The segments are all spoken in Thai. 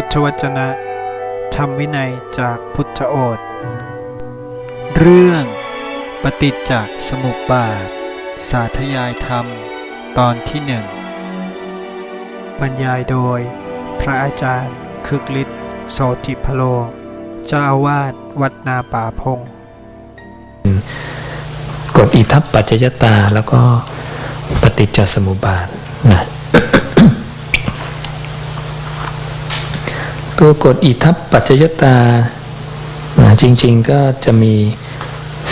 พุทธวจนะ ธรรมวินัยจากพุทธโอษเรื่องปฏิจจสมุปบาท สาธยายธรรม ตอนที่หนึ่งบรรยายโดย พระอาจารย์คึกฤทธิ์โสติพโล เจ้าอาวาสวัดนาป่าพง กฎอิทัปปัจจยตาแล้วก็ปฏิจจสมุปบาทนะ ตัวกฎอิทัปปัจจยตานะจริง ๆก็จะมี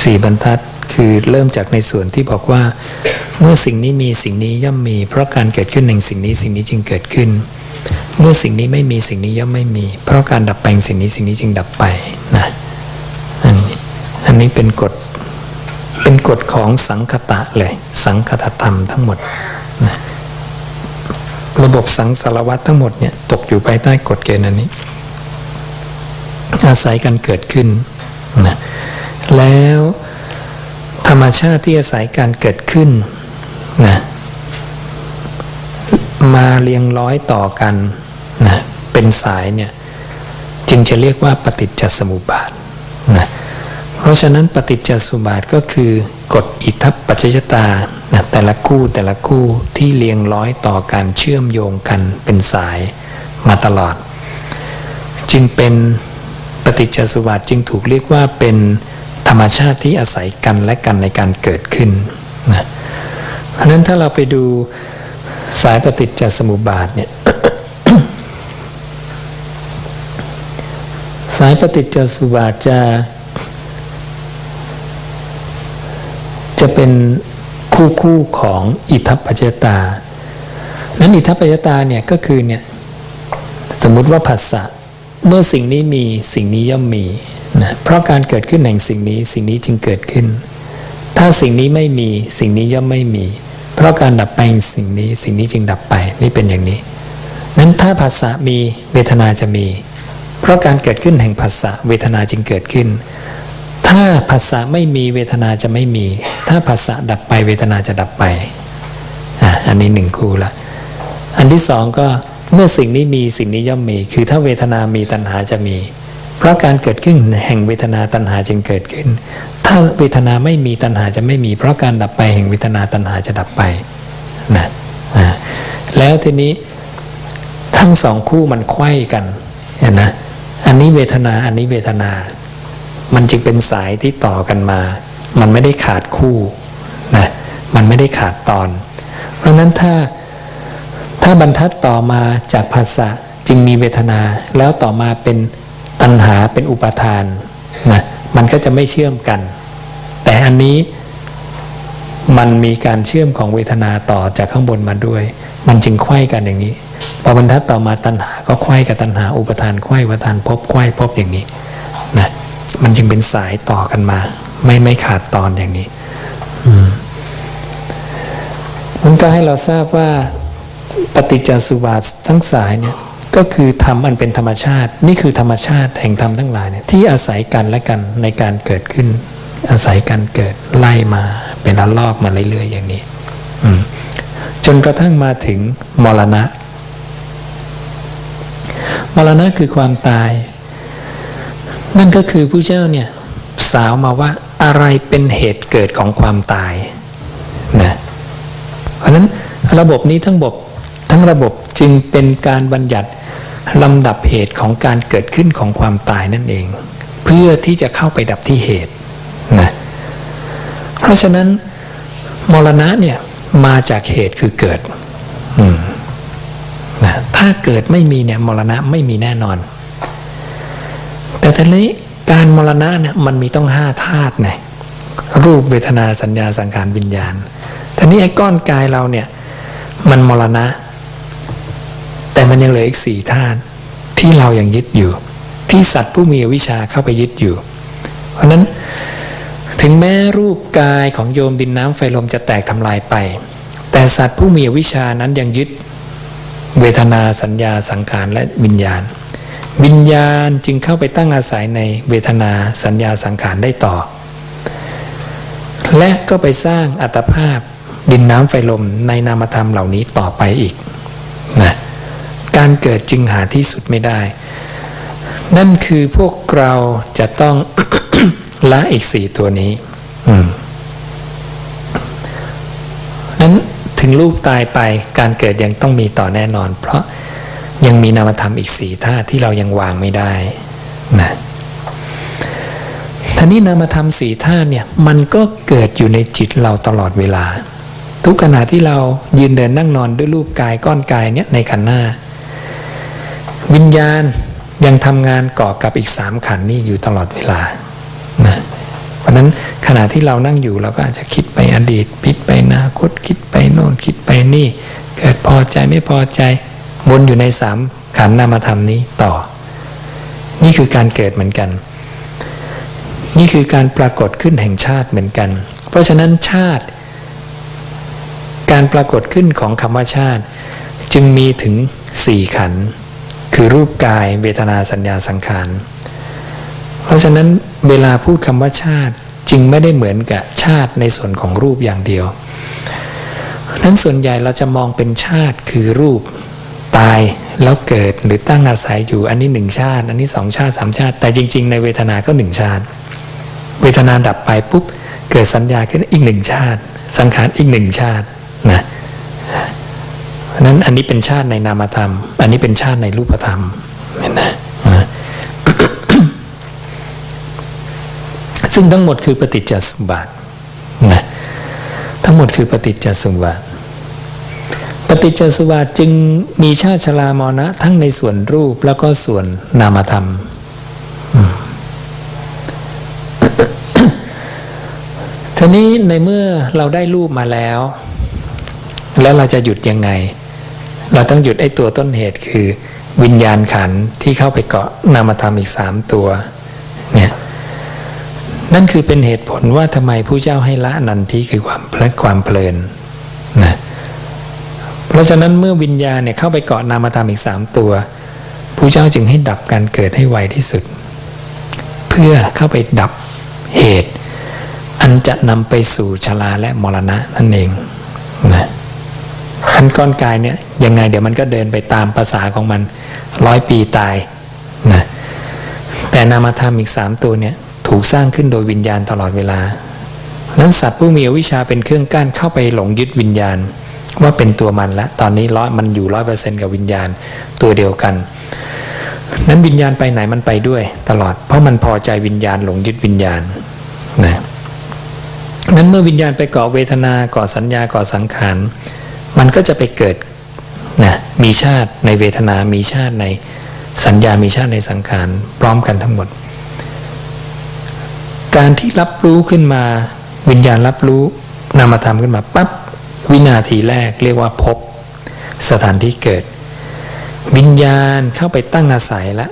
สี่บรรทัดคือเริ่มจากในส่วนที่บอกว่า เมื่อสิ่งนี้มีสิ่งนี้ย่อมมี เพราะการเกิดขึ้นแห่งสิ่งนี้สิ่งนี้จึงเกิดขึ้น เมื่อสิ่งนี้ไม่มีสิ่งนี้ย่อมไม่มี เพราะการดับไปสิ่งนี้สิ่งนี้จึงดับไปนะอันนี้อันนี้เป็นกฎเป็นกฎของสังคตะเลย สังคตธรรมทั้งหมดนะ ระบบสังสารวัตทั้งหมดเนี่ยตกอยู่ภายใต้กฎเกณฑ์อันนี้ อาศัยกันเกิดขึ้นนะแล้วธรรมชาติที่อาศัยการเกิดขึ้นนะมาเรียงร้อยต่อกันนะเป็นสายเนี่ยจึงจะเรียกว่าปฏิจจสมุปบาทนะเพราะฉะนั้นปฏิจจสมุปบาทก็คือ กฎอิทัปปัจจยตานะแต่ละคู่แต่ละคู่ที่เรียงร้อยต่อกันเชื่อมโยงกันเป็นสายมาตลอด จึงเป็นปฏิจจสมุปบาทจึงถูกเรียกว่าเป็นธรรมชาติที่อาศัยกันและกันในการเกิดขึ้นนะเพราะฉะนั้นถ้าเราไปดูสายปฏิจจสมุปบาทเนี่ยสายปฏิจจสมุปบาทจะ จะเป็นคู่คู่ของอิทัปปัจจตา นั้นอิทัปปัจจตาเนี่ยก็คือเนี่ยสมมุติว่าผัสสะเมื่อสิ่งนี้มีสิ่งนี้ย่อมมีนะเพราะการเกิดขึ้นแห่งสิ่งนี้สิ่งนี้จึงเกิดขึ้น ถ้าสิ่งนี้ไม่มีสิ่งนี้ย่อมไม่มี เพราะการดับไปสิ่งนี้สิ่งนี้จึงดับไปนี่เป็นอย่างนี้ นั้นถ้าผัสสะมีเวทนาจะมี เพราะการเกิดขึ้นแห่งผัสสะเวทนาจึงเกิดขึ้น ถ้าภาษาไม่มีเวทนาจะไม่มี ถ้าภาษาดับไปเวทนาจะดับไปอะอันนี้หนึ่งคู่ละอันที่สองก็เมื่อสิ่งนี้มีสิ่งนี้ย่อมมี คือถ้าเวทนามีตัณหาจะมี เพราะการเกิดขึ้นแห่งเวทนาตัณหาจึงเกิดขึ้น ถ้าเวทนาไม่มีตัณหาจะไม่มี เพราะการดับไปแห่งเวทนาตัณหาจะดับไปนะอ่าแล้วทีนี้ทั้งสองคู่มันไขว้กันเห็นนะอันนี้เวทนาอันนี้เวทนา มันจึงเป็นสายที่ต่อกันมา มันไม่ได้ขาดคู่นะมันไม่ได้ขาดตอน เพราะนั้นถ้าถ้าบรรทัดต่อมาจากภาษาจึงมีเวทนา แล้วต่อมาเป็นตัณหาเป็นอุปทานนะมันก็จะไม่เชื่อมกัน แต่อันนี้มันมีการเชื่อมของเวทนาต่อจากข้างบนมาด้วย มันจึงไขว้กันอย่างนี้ พอบรรทัดต่อมาตัณหาก็ไขว้กับตัณหาอุปทานไขว้อุปทานพบไขว้พบอย่างนี้นะ มันจึงเป็นสายต่อกันมา ไม่ไม่ขาดตอนอย่างนี้มันก็ให้เราทราบว่าปฏิจจสุบาททั้งสายเนี่ยก็คือธรรมอันเป็นธรรมชาติ นี่คือธรรมชาติแห่งธรรมทั้งหลายเนี่ยที่อาศัยกันและกันในการเกิดขึ้น อาศัยการเกิดไล่มา เป็นระลอกมาเรื่อยๆอย่างนี้อืมจนกระทั่งมาถึงมรณะ มรณะคือความตาย นั่นก็คือผู้เจ้าเนี่ยสาวมาว่าอะไรเป็นเหตุเกิดของความตายนะเพราะนั้นระบบนี้ทั้งบบทั้งระบบจึงเป็นการบัญญัติลำดับเหตุของการเกิดขึ้นของความตายนั่นเอง เพื่อที่จะเข้าไปดับที่เหตุนะเพราะฉะนั้นมรณะเนี่ยมาจากเหตุคือเกิดนะถ้าเกิดไม่มีเนี่ยมรณะไม่มีแน่นอน ทีนี้การมรณะเนี่ยมันมีต้องห้าธาตุไงรูปเวทนาสัญญาสังขารวิญญาณแต่นี้ไอ้ก้อนกายเราเนี่ยมันมรณะ แต่มันยังเหลืออีกสี่ธาตุที่เรายังยึดอยู่ ที่สัตว์ผู้มีวิชาเข้าไปยึดอยู่ เพราะนั้นถึงแม้รูปกายของโยมดินน้ำไฟลมจะแตกทำลายไป แต่สัตว์ผู้มีวิชานั้นยังยึดเวทนาสัญญาสังขารและวิญญาณ วิญญาณจึงเข้าไปตั้งอาศัยในเวทนาสัญญาสังขารได้ต่อ และก็ไปสร้างอัตภาพดินน้ำไฟลมในนามธรรมเหล่านี้ต่อไปอีกนะการเกิดจึงหาที่สุดไม่ได้ นั่นคือพวกเราจะต้อง ละอีกสี่ตัวนี้นั้นถึงรูปตายไปการเกิดยังต้องมีต่อแน่นอน เพราะ ยังมีนามธรรมอีกสี่ธาตุที่เรายังวางไม่ได้นะท่านี้นามธรรมสี่ธาตุเนี่ยมันก็เกิดอยู่ในจิตเราตลอดเวลา ทุกขณะที่เรายืนเดินนั่งนอนด้วยรูปกายก้อนกายเนี่ยในขันธ์หน้า วิญญาณยังทำงานก่อกับอีกสามขันธ์นี่อยู่ตลอดเวลานะเพราะฉะนั้นขณะที่เรานั่งอยู่เราก็อาจจะคิดไปอดีตคิดไปอนาคตคิดไปโน่นคิดไปนี่ เกิดพอใจไม่พอใจ วนอยู่ในสามขันนามธรรมนี้ต่อ นี่คือการเกิดเหมือนกัน นี่คือการปรากฏขึ้นแห่งชาติเหมือนกัน เพราะฉะนั้นชาติ การปรากฏขึ้นของคำว่าชาติ จึงมีถึงสี่ขัน คือรูปกายเวทนาสัญญาสังขาร เพราะฉะนั้นเวลาพูดคำว่าชาติจึงไม่ได้เหมือนกับชาติในส่วนของรูปอย่างเดียวนั้นส่วนใหญ่เราจะมองเป็นชาติคือรูป ตายแล้วเกิดหรือตั้งอาศัยอยู่อันนี้หนึ่งชาติ อันนี้สองชาติสามชาติ แต่จริง ๆ ในเวทนาก็หนึ่งชาติ เวทนาดับไปปุ๊บเกิดสัญญาขึ้นอีกหนึ่งชาติ สังขารอีกหนึ่งชาตินะเพราะนั้นอันนี้เป็นชาติในนามธรรม อันนี้เป็นชาติในรูปธรรมเห็นไหมนะซึ่งทั้งหมดคือปฏิจจสมบัตินะทั้งหมดคือปฏิจจสมบัติ ปฏิจจสมบัติจึงมีชาติชรามรณะ ทั้งในส่วนรูปแล้วก็ส่วนนามธรรม ทีนี้ในเมื่อเราได้รูปมาแล้ว แล้วเราจะหยุดยังไง เราต้องหยุดไอ้ตัวต้นเหตุคือ วิญญาณขันที่เข้าไปเกาะนามธรรมอีกสามตัวเนี่ยนั่นคือเป็นเหตุผลว่าทำไมผู้เจ้าให้ละนันทิคือความเพลิดความเพลินนะ เพราะฉะนั้นเมื่อวิญญาณเนี่ยเข้าไปเกาะนามธรรมอีกสามตัวผู้เจ้าจึงให้ดับการเกิดให้ไวที่สุด เพื่อเข้าไปดับเหตุ อันจะนำไปสู่ชราและมรณะนั่นเองนะอันก้อนกายเนี่ยยังไงเดี๋ยวมันก็เดินไปตามภาษาของมันร้อยปีตายนะแต่นามธรรมอีกสามตัวเนี่ยถูกสร้างขึ้นโดยวิญญาณตลอดเวลา นั้นสัตว์ผู้มีอวิชชาเป็นเครื่องกั้นเข้าไปหลงยึดวิญญาณ ว่าเป็นตัวมันแล้วตอนนี้ร้อยมันอยู่ร้อยเปอร์เซ็นกับวิญญาณตัวเดียวกัน นั้นวิญญาณไปไหนมันไปด้วยตลอด เพราะมันพอใจวิญญาณหลงยึดวิญญาณนะนั้นเมื่อวิญญาณไปเกาะเวทนาเกาะสัญญาเกาะสังขารมันก็จะไปเกิดนะมีชาติในเวทนามีชาติในสัญญามีชาติในสังขารพร้อมกันทั้งหมด การที่รับรู้ขึ้นมา วิญญาณรับรู้นามธรรมขึ้นมาปั๊บ วินาทีแรกเรียกว่าพบสถานที่เกิด วิญญาณเข้าไปตั้งอาศัยแล้ว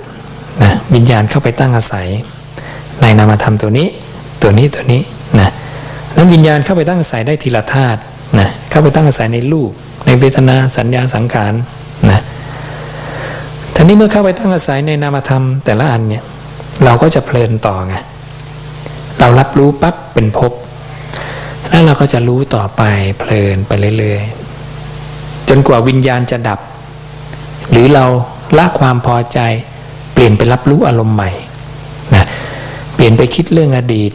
นะวิญญาณเข้าไปตั้งอาศัย ในนามธรรมตัวนี้ ตัวนี้ตัวนี้นะแล้ววิญญาณเข้าไปตั้งอาศัยได้ทีละธาตุนะเข้าไปตั้งอาศัยในรูป ในเวทนาสัญญาสังขารนะทีนี้เมื่อเข้าไปตั้งอาศัยในนามธรรมแต่ละอันเนี่ยเราก็จะเพลินต่อไงเรารับรู้ปั๊บเป็นภพ แล้วเราก็จะรู้ต่อไปเพลินไปเรื่อยๆ จนกว่าวิญญาณจะดับ หรือเราละความพอใจ เปลี่ยนไปรับรู้อารมณ์ใหม่นะเปลี่ยนไปคิดเรื่องอดีต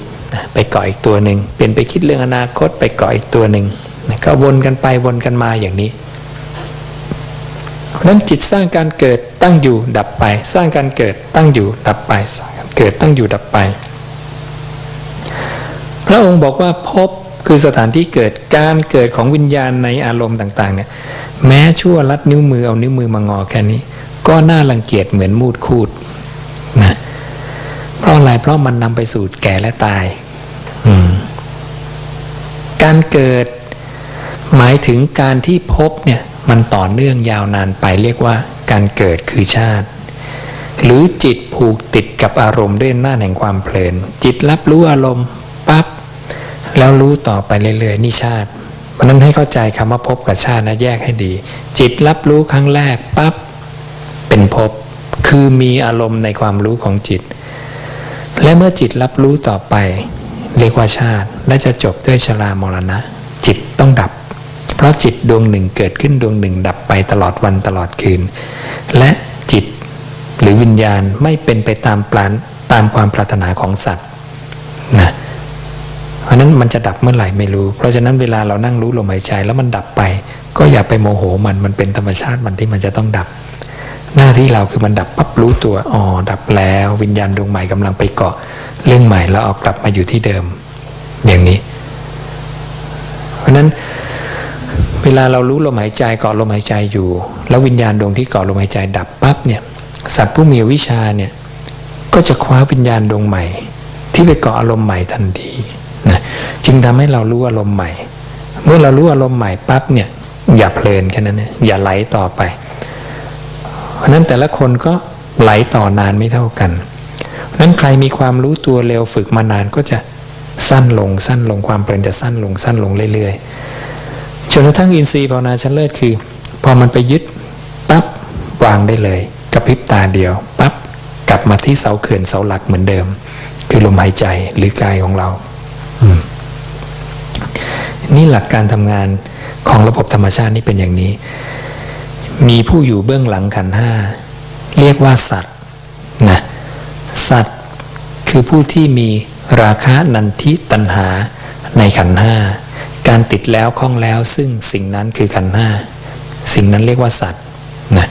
ไปเกาะอีกตัวหนึ่งเปลี่ยนไปคิดเรื่องอนาคต ไปเกาะอีกตัวหนึ่งนะก็วนกันไปวนกันมาอย่างนี้เพราะฉะนั้นจิตสร้างการเกิดตั้งอยู่ดับไป สร้างการเกิดตั้งอยู่ดับไปสร้างการเกิดตั้งอยู่ดับไป พระองค์บอกว่าพบ คือสถานที่เกิดการเกิดของวิญญาณในอารมณ์ต่างๆเนี่ยแม้ชั่วลัดนิ้วมือเอานิ้วมือมางอแค่นี้ ก็น่ารังเกียจเหมือนมูดคูดนะเพราะอะไรเพราะมันนำไปสู่แก่และตายการเกิดหมายถึงการที่พบเนี่ยมันต่อเนื่องยาวนานไปเรียกว่า การเกิดคือชาติ หรือจิตผูกติดกับอารมณ์ด้วยหน้าแห่งความเพลิน จิตรับรู้อารมณ์ แล้วรู้ต่อไปเรื่อยๆนี่ชาติเพราะนั้นให้เข้าใจคำว่าพบกับชาตินะแยกให้ดี จิตรับรู้ครั้งแรกปั๊บเป็นพบคือมีอารมณ์ในความรู้ของจิต และเมื่อจิตรับรู้ต่อไป เรียกว่าชาติ และจะจบด้วยชรามรณะ จิตต้องดับ เพราะจิตดวงหนึ่งเกิดขึ้นดวงหนึ่ง ดับไปตลอดวันตลอดคืน และจิตหรือวิญญาณไม่เป็นไปตามปลานตามความปรารถนาของสัตว์นะ เพราะนั้นมันจะดับเมื่อไหร่ไม่รู้ เพราะฉะนั้นเวลาเรานั่งรู้ลมหายใจแล้วมันดับไป ก็อย่าไปโมโหมันมันเป็นธรรมชาติมันที่มันจะต้องดับ หน้าที่เราคือมันดับปั๊บรู้ตัวอ๋อดับแล้ววิญญาณดวงใหม่กำลังไปเกาะเรื่องใหม่แล้วเอากลับมาอยู่ที่เดิม อย่างนี้ เพราะนั้นเวลาเรารู้ลมหายใจเกาะลมหายใจอยู่ แล้ววิญญาณดวงที่เกาะลมหายใจดับปั๊บเนี่ยสัตว์ผู้มีวิชาเนี่ยก็จะคว้าวิญญาณดวงใหม่ ที่ไปเกาะอารมณ์ใหม่ทันที จึงทำให้เรารู้อารมณ์ใหม่ เมื่อเรารู้อารมณ์ใหม่ปั๊บเนี่ย อย่าเพลินแค่นั้นนะอย่าไหลต่อไป เพราะนั้นแต่ละคนก็ไหลต่อนานไม่เท่ากันเพราะฉะนั้นใครมีความรู้ตัวเร็วฝึกมานานก็จะสั้นลงสั้นลงความเพลินจะสั้นลงสั้นลงเรื่อยๆจนกระทั่งอินทรีย์ภาวนาชั้นเลิศคือ พอมันไปยึดปั๊บวางได้เลยกระพริบตาเดียวปั๊บกลับมาที่เสาเขื่อนเสาหลักเหมือนเดิม คือลมหายใจหรือกายของเรา อืม นี่หลักการทำงานของระบบธรรมชาตินี่เป็นอย่างนี้ มีผู้อยู่เบื้องหลังขันห้าเรียกว่าสัตว์นะสัตว์คือผู้ที่มีราคะนันทิตัณหาในขันห้าการติดแล้วคล้องแล้วซึ่งสิ่งนั้นคือขันห้าสิ่งนั้นเรียกว่าสัตว์นะ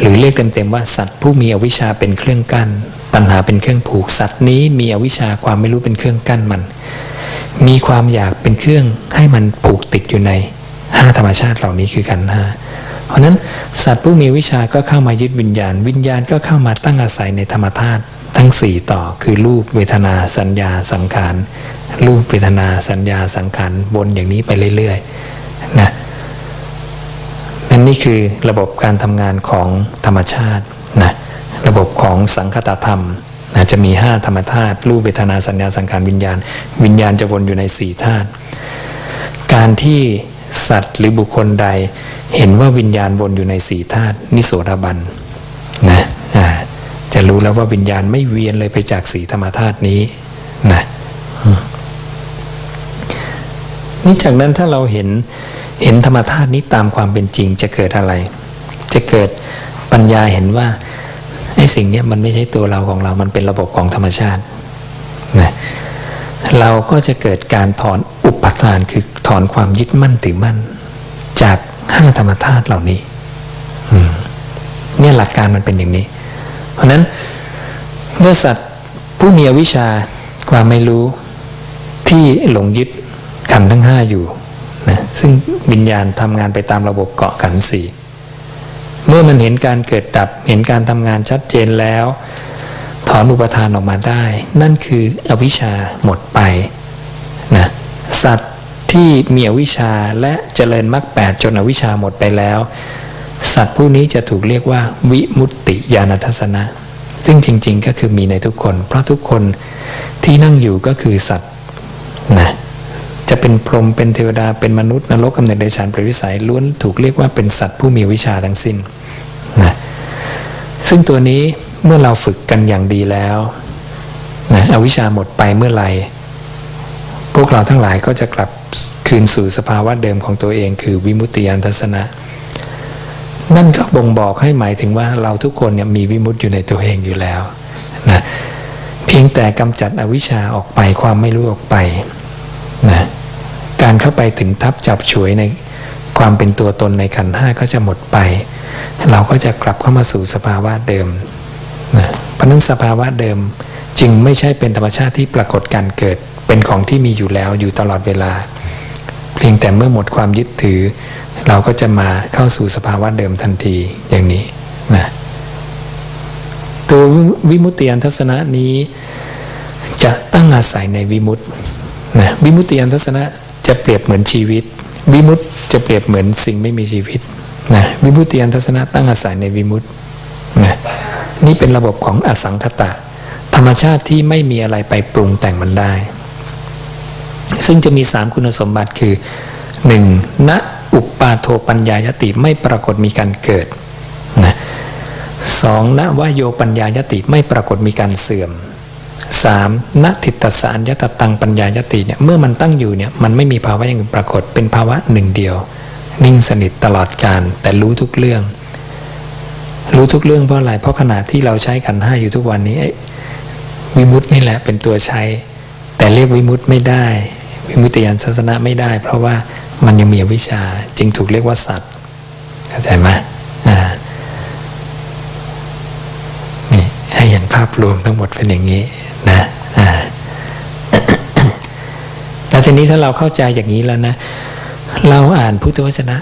หรือเรียกเต็มๆว่าสัตว์ผู้มีอวิชชาเป็นเครื่องกั้น ตัณหาเป็นเครื่องผูกสัตว์นี้มีอวิชชาความไม่รู้เป็นเครื่องกั้นมัน มีความอยากเป็นเครื่องให้มันผูกติดอยู่ในห้าธรรมชาติเหล่านี้คือขันห้าเพราะนั้นสัตว์ผู้มีวิชาก็เข้ามายึดวิญญาณ วิญญาณก็เข้ามาตั้งอาศัยในธรรมธาตุทั้งสี่ต่อคือรูปเวทนาสัญญาสังขารรูปเวทนาสัญญาสังขารวนอย่างนี้ไปเรื่อยๆนะนั่นนี่คือระบบการทำงานของธรรมชาตินะระบบของสังคตธรรม นะจะมีห้าธรรมธาตุรูปเวทนาสัญญาสังขารวิญญาณ วิญญาณจะวนอยู่ในสี่ธาตุการที่สัตว์หรือบุคคลใด เห็นว่าวิญญาณวนอยู่ในสี่ธาตุนิโสดาบันนะจะรู้แล้วว่าวิญญาณไม่เวียนเลยไปจากสีธรรมธาตุนี้นะนี่จากนั้นถ้าเราเห็นเห็นธรรมธาตุนี้ตามความเป็นจริงจะเกิดอะไร จะเกิดปัญญาเห็นว่า ไอ้สิ่งเนี้ยมันไม่ใช่ตัวเราของเรา มันเป็นระบบของธรรมชาตินะเราก็จะเกิดการถอนอุปทานคือถอนความยึดมั่นถือมั่น จากห้าธรรมธาตุเหล่านี้เนี่ยหลักการมันเป็นอย่างนี้ เพราะนั้นเมื่อสัตว์ผู้มีอวิชชาความไม่รู้ที่หลงยึดขันทั้งห้าอยู่นะซึ่งวิญญาณทำงานไปตามระบบเกาะขันสี่ เมื่อมันเห็นการเกิดดับ เห็นการทำงานชัดเจนแล้ว ถอนอุปทานออกมาได้ นั่นคืออวิชชาหมดไปนะสัตว์ที่มีอวิชชาและเจริญมรรคแปดจนอวิชชาหมดไปแล้ว สัตว์ผู้นี้จะถูกเรียกว่า วิมุตติญาณทัศนะ ซึ่งจริง ๆ ก็คือมีในทุกคน เพราะทุกคนที่นั่งอยู่ก็คือสัตว์นะจะเป็นพรหมเป็นเทวดาเป็นมนุษย์นรกกำเนิดเดชานเปรตวิสัยล้วนถูกเรียกว่าเป็นสัตว์ผู้มีวิชาทั้งสิ้น ซึ่งตัวนี้เมื่อเราฝึกกันอย่างดีแล้วนะอวิชชาหมดไปเมื่อไหร่พวกเราทั้งหลายก็จะกลับคืนสู่สภาวะเดิมของตัวเอง คือวิมุตติยานทัศนะ นั่นก็บ่งบอกให้หมายถึงว่าเราทุกคนเนี่ยมีวิมุตติอยู่ในตัวเองอยู่แล้วนะเพียงแต่กำจัดอวิชชาออกไปความไม่รู้ออกไปนะการเข้าไปถึงทับจับฉวยในความเป็นตัวตนในขันห้าก็จะหมดไป เราก็จะกลับเข้ามาสู่สภาวะเดิมนะเพราะนั้นสภาวะเดิมจึงไม่ใช่เป็นธรรมชาติที่ปรากฏการเกิดเป็นของที่มีอยู่แล้วอยู่ตลอดเวลา เพียงแต่เมื่อหมดความยึดถือ เราก็จะมาเข้าสู่สภาวะเดิมทันทีอย่างนี้นะตัววิมุตติยานทัศนะนี้ จะตั้งอาศัยในวิมุตตินะวิมุตติยานทัศนะจะเปรียบเหมือนชีวิต วิมุตติจะเปรียบเหมือนสิ่งไม่มีชีวิต นะวิมุตติยานทัศนะตั้งอาศัยในวิมุตตินะนี่เป็นระบบของอสังคตะ ธรรมชาติที่ไม่มีอะไรไปปรุงแต่งมันได้ ซึ่งจะมีสามคุณสมบัติคือหนึ่งณอุปปาโทปัญญายติไม่ปรากฏมีการเกิดนะสองณวโยปัญญายติไม่ปรากฏมีการเสื่อมสามณทิตสารยตตังปัญญายติเนี่ยเมื่อมันตั้งอยู่เนี่ยมันไม่มีภาวะอย่างอื่นปรากฏเป็นภาวะหนึ่งเดียว นิ่งสนิทตลอดการแต่รู้ทุกเรื่อง รู้ทุกเรื่องเพราะอะไร เพราะขณะที่เราใช้ขันห้าอยู่ทุกวันนี้วิมุตตินี่แหละเป็นตัวใช้ แต่เรียกวิมุตติไม่ได้ วิมุตติยานศาสนะไม่ได้ เพราะว่ามันยังมีวิชชาจึงถูกเรียกว่าสัตว์เข้าใจไหมอ่านี่ให้เห็นภาพรวมทั้งหมดเป็นอย่างนี้นะอ่าแล้วทีนี้ถ้าเราเข้าใจอย่างนี้แล้วนะ เราอ่านพุทธวจนะ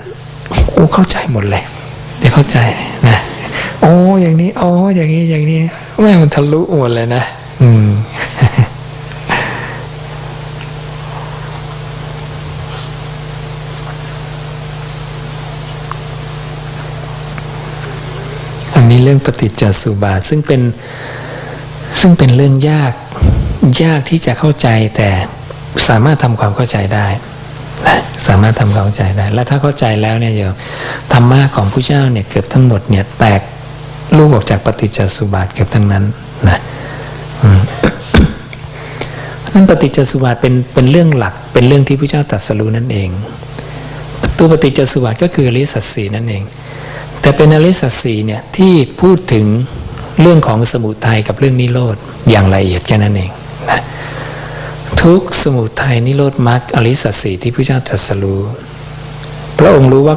โอ้เข้าใจหมดเลยจะเข้าใจนะโอ้อย่างนี้โอ้อย่างนี้อย่างนี้แม่มันทะลุหมดเลยนะ อืมอันนี้เรื่องปฏิจจสุบาทซึ่งเป็นซึ่งเป็นเรื่องยากยากที่จะเข้าใจแต่สามารถทำความเข้าใจได้ สามารถทำความเข้าใจได้ และถ้าเข้าใจแล้วเนี่ยโยมธรรมะของผู้เจ้าเนี่ยเกือบทั้งหมดเนี่ยแตกลูกออกจากปฏิจจสุบาทเกือบทั้งนั้นนะนั้นปฏิจจสุบาทเป็นเป็นเรื่องหลัก เป็นเรื่องที่พระเจ้าตรัสรู้นั่นเองตัวปฏิจจสุบาทก็คืออริยสัจสีนั่นเอง แต่เป็นอริยสัจสีเนี่ยที่พูดถึงเรื่องของสมุทัยกับเรื่องนิโรธอย่างละเอียดแค่นั้นเองนะ ทุกสมุทัยนิโรธมรรคอริสัจสีที่พระเจ้าตรัสรู้ พระองค์รู้ว่า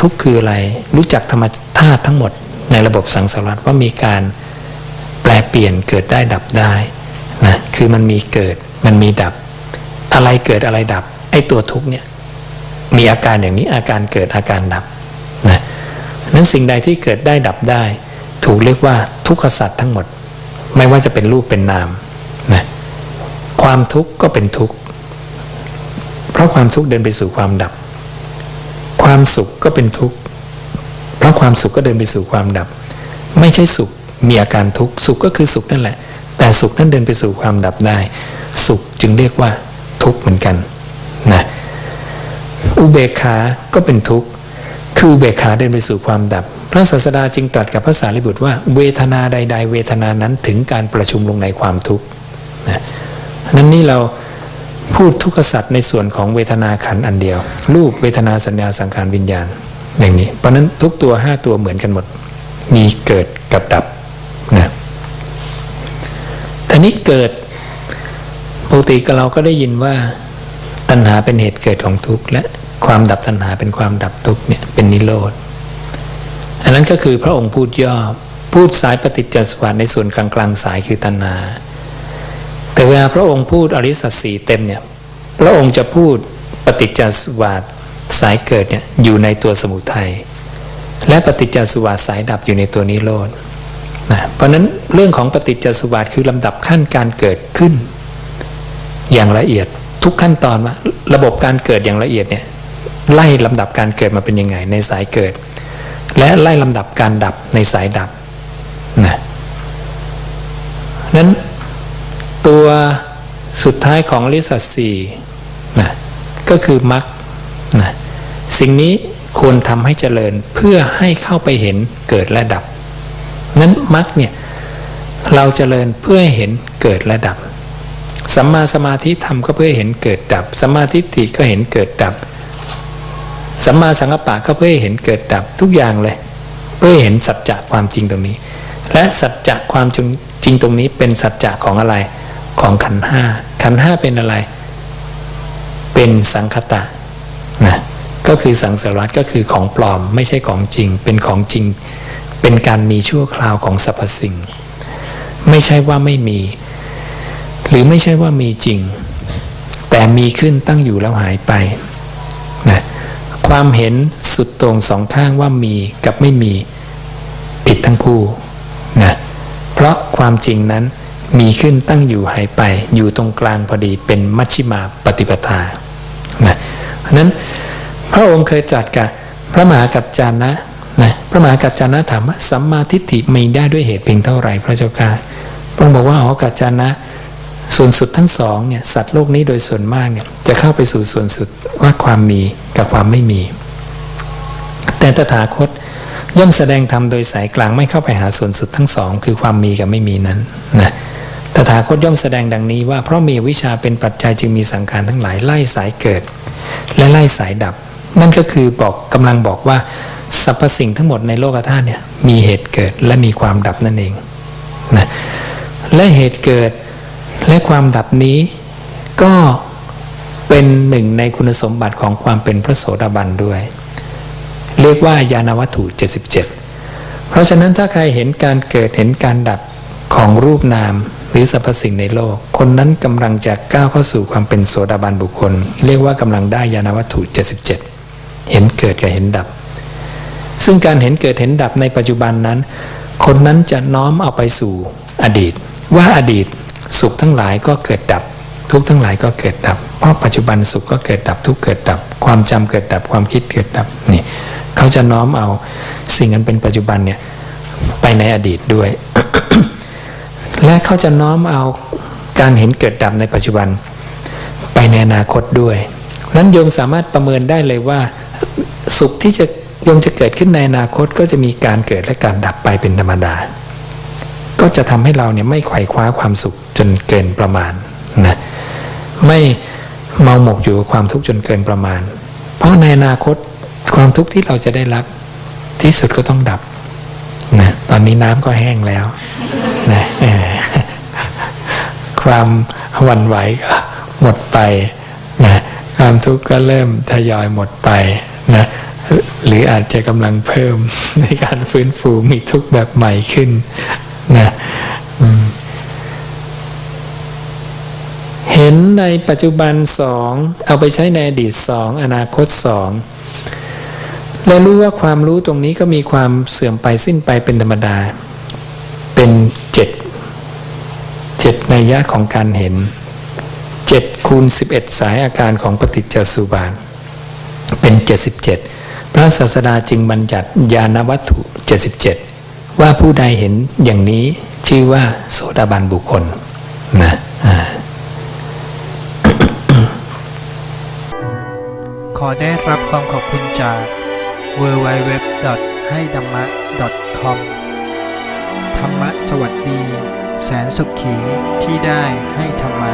ทุกคืออะไร รู้จักธรรมธาตุทั้งหมดในระบบสังสารวัฏว่ามีการแปลเปลี่ยนเกิดได้ดับได้นะคือมันมีเกิดมันมีดับ อะไรเกิดอะไรดับ ไอ้ตัวทุกเนี่ยมีอาการอย่างนี้อาการเกิดอาการดับนะนั้นสิ่งใดที่เกิดได้ดับได้ ถูกเรียกว่าทุกขสัตว์ทั้งหมด ไม่ว่าจะเป็นรูปเป็นนาม ความทุกข์ก็เป็นทุกข์ เพราะความทุกข์เดินไปสู่ความดับ ความสุขก็เป็นทุกข์ เพราะความสุขก็เดินไปสู่ความดับ ไม่ใช่สุขมีอาการทุกข์ สุขก็คือสุขนั่นแหละ แต่สุขนั้นเดินไปสู่ความดับได้ สุขจึงเรียกว่าทุกข์เหมือนกันนะอุเบกขา ก็เป็นทุกข์ คืออุเบกขาเดินไปสู่ความดับ พระศาสดาจึงตรัสกับพระสารีบุตรว่า เวทนาใด ๆ เวทนานั้นถึงการประชุมลงในความทุกข์นะ นั้นนี่เราพูดทุกขสัตว์ในส่วนของเวทนาขันอันเดียว รูปเวทนาสัญญาสังขารวิญญาณ อย่างนี้ เพราะนั้นทุกตัวห้าตัวเหมือนกันหมด มีเกิดกับดับนะแต่นี้เกิดปกติกเราก็ได้ยินว่าตัณหาเป็นเหตุเกิดของทุกข์และความดับตัณหาเป็นความดับทุกข์เนี่ยเป็นนิโรธอันนั้นก็คือพระองค์พูดย่อพูดสายปฏิจจสมบัติในส่วนกลางกลางๆสายคือตัณหา แต่เวลาพระองค์พูดอริยสัจสี่เต็มเนี่ยพระองค์จะพูดปฏิจจสมบัติสายเกิดเนี่ยอยู่ในตัวสมุทัยและปฏิจจสมบัติสายดับอยู่ในตัวนิโรธนะเพราะนั้นเรื่องของปฏิจจสมบัติคือลำดับขั้นการเกิดขึ้น อย่างละเอียดทุกขั้นตอนว่าระบบการเกิดอย่างละเอียดเนี่ยไล่ลำดับการเกิดมาเป็นยังไงในสายเกิด และไล่ลำดับการดับในสายดับนะนั้น ตัวสุดท้ายของอริสัจสี่นะก็คือมรรคนะสิ่งนี้ควรทำให้เจริญเพื่อให้เข้าไปเห็นเกิดและดับ นั้นมรรคเนี่ยเราเจริญเพื่อเห็นเกิดและดับ สัมมาสมาธิทำก็เพื่อเห็นเกิดดับ สัมมาทิฏฐิก็เห็นเกิดดับ สัมมาสังกัปปะก็เพื่อเห็นเกิดดับทุกอย่างเลย เพื่อเห็นสัจจะความจริงตรงนี้ และสัจจะความจริงตรงนี้เป็นสัจจะของอะไร ของขันห้าขันห้าเป็นอะไร เป็นสังคตะนะก็คือสังสารวัฏก็คือของปลอมไม่ใช่ของจริง เป็นของจริง เป็นการมีชั่วคราวของสรรพสิ่ง ไม่ใช่ว่าไม่มี หรือไม่ใช่ว่ามีจริง แต่มีขึ้นตั้งอยู่แล้วหายไปนะความเห็นสุดตรงสองข้างว่ามีกับไม่มีผิดทั้งคู่นะเพราะความจริงนั้น มีขึ้นตั้งอยู่หายไป อยู่ตรงกลางพอดีเป็นมัชชิมาปฏิปทานะนั้นพระองค์เคยตรัสกับพระมหากัจจานะนะพระมหากัจจานะถามว่าสัมมาทิฏฐิมีได้ด้วยเหตุเพียงเท่าไหร่พระเจ้าค่ะพระองค์บอกว่าอ๋อกัจจานะ ส่วนสุดทั้งสองเนี่ยสัตว์โลกนี้โดยส่วนมากเนี่ยจะเข้าไปสู่ส่วนสุดว่าความมีกับความไม่มี แต่ตถาคตย่อมแสดงธรรมโดยสายกลางไม่เข้าไปหาส่วนสุดทั้งสอง คือความมีกับไม่มีนั้นนะ ตถาคตย่อมแสดงดังนี้ว่าเพราะมีวิชาเป็นปัจจัยจึงมีสังขารทั้งหลายไล่สายเกิด และไล่สายดับ นั่นก็คือบอกกำลังบอกว่าสรรพสิ่งทั้งหมดในโลกธาตุเนี่ยมีเหตุเกิดและมีความดับนั่นเองนะและเหตุเกิดและความดับนี้ก็เป็นหนึ่งในคุณสมบัติของความเป็นพระโสดาบันด้วย เรียกว่ายานวัตถุ 77 เพราะฉะนั้นถ้าใครเห็นการเกิดเห็นการดับของรูปนาม หรือสรรพสิ่งในโลก คนนั้นกำลังจะก้าวเข้าสู่ความเป็นโสดาบันบุคคล เรียกว่ากำลังได้ยานวัตถุ 77 เห็นเกิดกับเห็นดับ ซึ่งการเห็นเกิดเห็นดับในปัจจุบันนั้น คนนั้นจะน้อมเอาไปสู่อดีต ว่าอดีตสุขทั้งหลายก็เกิดดับ ทุกข์ทั้งหลายก็เกิดดับ เพราะปัจจุบันสุขก็เกิดดับทุกเกิดดับ ความจำเกิดดับความคิดเกิดดับนี่เขาจะน้อมเอาสิ่งอันเป็นปัจจุบันเนี่ยไปในอดีตด้วย และเขาจะน้อมเอาการเห็นเกิดดับในปัจจุบัน ไปในอนาคตด้วยนั้นโยมสามารถประเมินได้เลยว่า สุขที่จะโยมจะเกิดขึ้นในอนาคตก็จะมีการเกิดและการดับไปเป็นธรรมดา ก็จะทำให้เราเนี่ยไม่ไขว่คว้าความสุขจนเกินประมาณนะไม่เมาหมกอยู่กับความทุกข์จนเกินประมาณ เพราะในอนาคตความทุกข์ที่เราจะได้รับที่สุดก็ต้องดับนะตอนนี้น้ำก็แห้งแล้ว นะความหวั่นไหวก็หมดไปนะความทุกข์ก็เริ่มทยอยหมดไปนะหรืออาจจะกำลังเพิ่มในการฟื้นฟูมีทุกข์แบบใหม่ขึ้นนะเห็นในปัจจุบันสองเอาไปใช้ในอดีตสองอนาคตสองและรู้ว่าความรู้ตรงนี้ก็มีความเสื่อมไปสิ้นไปเป็นธรรมดา เป็นเจ็ดเจ็ดในยยะของการเห็นเจ็ดคูณสิบเอ็ดสายอาการของปฏิจจสุบาท เป็น77พระศาสดาจึงบัญญัติญาณวัตถุ77ว่าผู้ใดเห็นอย่างนี้ชื่อว่าโสดาบันบุคคลนะขอได้รับความขอบคุณจาก w w w ให้ธรรมะ .com ธรรมะสวัสดี แสนสุขีที่ได้ให้ธรรมะ